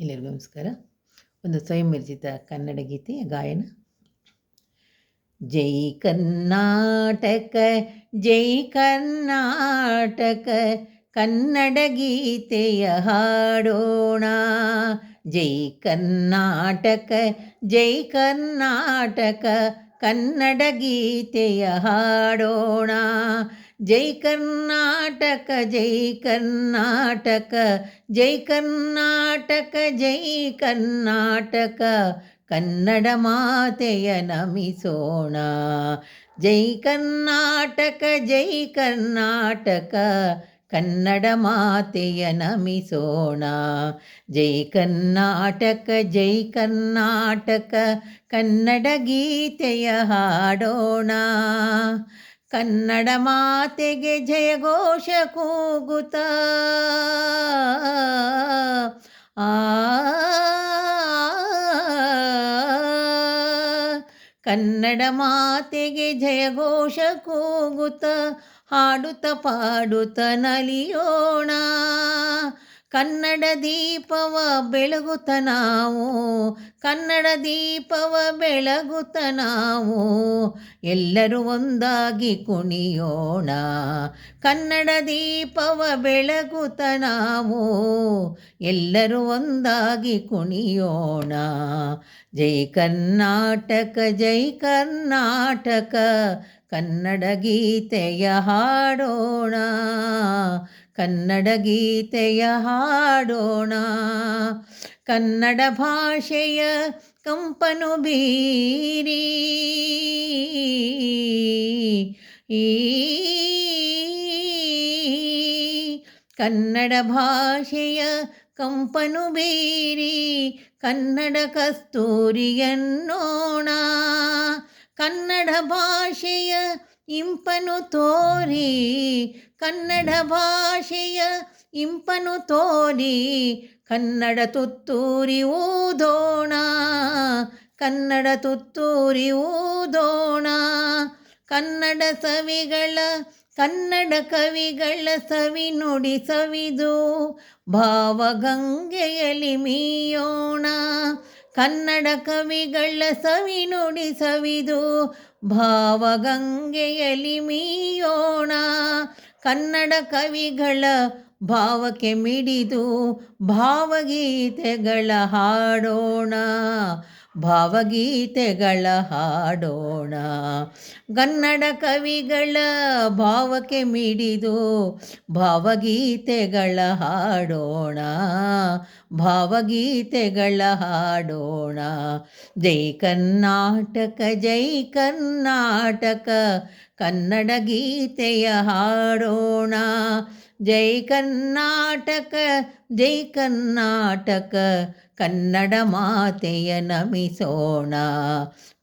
ಎಲ್ಲರಿಗೂ ನಮಸ್ಕಾರ. ಒಂದು ಸ್ವಯಂ ವಿರಚಿತ ಕನ್ನಡ ಗೀತೆಯ ಗಾಯನ. ಜೈ ಕರ್ನಾಟಕ ಜೈ ಕರ್ನಾಟಕ, ಕನ್ನಡ ಗೀತೆಯ ಹಾಡೋಣ. ಜೈ ಕರ್ನಾಟಕ ಜೈ ಕರ್ನಾಟಕ, ಕನ್ನಡ ಗೀತೆಯ ಹಾಡೋಣ. ಜೈ ಕರ್ನಾಟಕ ಜೈ ಕರ್ನಾಟಕ ಜೈ ಕರ್ನಾಟಕ ಜೈ ಕರ್ನಾಟಕ, ಕನ್ನಡ ಮಾತೆಯ ನಮಿಸೋಣ. ಜೈ ಕರ್ನಾಟಕ ಜೈ ಕರ್ನಾಟಕ, ಕನ್ನಡ ಮಾತೆಯ ನಮಿಸೋಣ. ಜೈ ಕರ್ನಾಟಕ ಜೈ ಕರ್ನಾಟಕ, ಕನ್ನಡ ಗೀತೆಯ ಹಾಡೋಣ. ಕನ್ನಡ ಮಾತೆಗೆ ಜಯಘೋಷ ಕೂಗುತ್ತ ಆ ಕನ್ನಡ ಮಾತೆಗೆ ಜಯಘೋಷ ಕೂಗುತ್ತ ಹಾಡುತ್ತ ಪಾಡುತ್ತ ನಲಿಯೋಣ ಕನ್ನಡ ದೀಪವ ಬೆಳಗುತ್ತ ನಾವು, ಕನ್ನಡ ದೀಪವ ಬೆಳಗುತ್ತ ನಾವು, ಎಲ್ಲರೂ ಒಂದಾಗಿ ಕುಣಿಯೋಣ. ಕನ್ನಡ ದೀಪವ ಬೆಳಗುತ್ತ ನಾವು, ಎಲ್ಲರೂ ಒಂದಾಗಿ ಕುಣಿಯೋಣ. ಜೈ ಕರ್ನಾಟಕ ಜೈ ಕರ್ನಾಟಕ, ಕನ್ನಡ ಗೀತೆಯ ಹಾಡೋಣ. ಕನ್ನಡ ಗೀತೆಯ ಹಾಡೋಣ. ಕನ್ನಡ ಭಾಷೆಯ ಕಂಪನು ಬೀರಿ. ಈ ಕನ್ನಡ ಭಾಷೆಯ ಕಂಪನು ಬೀರಿ. ಕನ್ನಡ ಕಸ್ತೂರಿಯನ್ನೋಣ. ಕನ್ನಡ ಭಾಷೆಯ ಇಂಪನು ತೋರಿ ಕನ್ನಡ ಭಾಷೆಯ ಇಂಪನು ತೋರಿ ಕನ್ನಡ ತುತ್ತೂರಿ ಊದೋಣ, ಕನ್ನಡ ತುತ್ತೂರಿ ಊದೋಣ. ಕನ್ನಡ ಸವಿಗಳ, ಕನ್ನಡ ಕವಿಗಳ ಸವಿ ನುಡಿ ಸವಿದು ಭಾವಗಂಗೆಯಲ್ಲಿ ಮೀಯೋಣ. ಕನ್ನಡ ಕವಿಗಳ ಸವಿ ನುಡಿ ಸವಿದು ಭಾವಗಂಗೆಯಲ್ಲಿ ಮೀಯೋಣ. ಕನ್ನಡ ಕವಿಗಳ ಭಾವಕ್ಕೆ ಮಿಡಿದು ಭಾವಗೀತೆಗಳ ಹಾಡೋಣ. ಭಾವಗೀತೆಗಳ ಹಾಡೋಣ. ಕನ್ನಡ ಕವಿಗಳ ಭಾವಕ್ಕೆ ಮಿಡಿದು ಭಾವಗೀತೆಗಳ ಹಾಡೋಣ. ಭಾವಗೀತೆಗಳ ಹಾಡೋಣ. ಜೈ ಕರ್ನಾಟಕ ಜೈ ಕರ್ನಾಟಕ, ಕನ್ನಡ ಗೀತೆಯ ಹಾಡೋಣ. ಜೈ ಕರ್ನಾಟಕ ಜೈ ಕರ್ನಾಟಕ, ಕನ್ನಡ ಮಾತೆಯ ನಮಿಸೋಣ,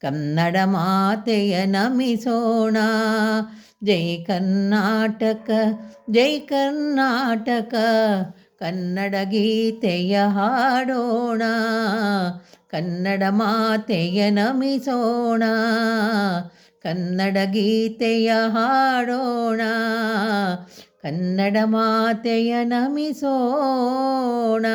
ಕನ್ನಡ ಮಾತೆಯ ನಮಿಸೋಣ. ಜೈ ಕರ್ನಾಟಕ ಜೈ ಕರ್ನಾಟಕ, ಕನ್ನಡ ಗೀತೆಯ ಹಾಡೋಣ, ಕನ್ನಡ ಮಾತೆಯ ನಮಿಸೋಣ, ಕನ್ನಡ ಗೀತೆಯ ಹಾಡೋಣ. ಕನ್ನಡ ಮಾತೆಯ ನಮಿಸೋಣ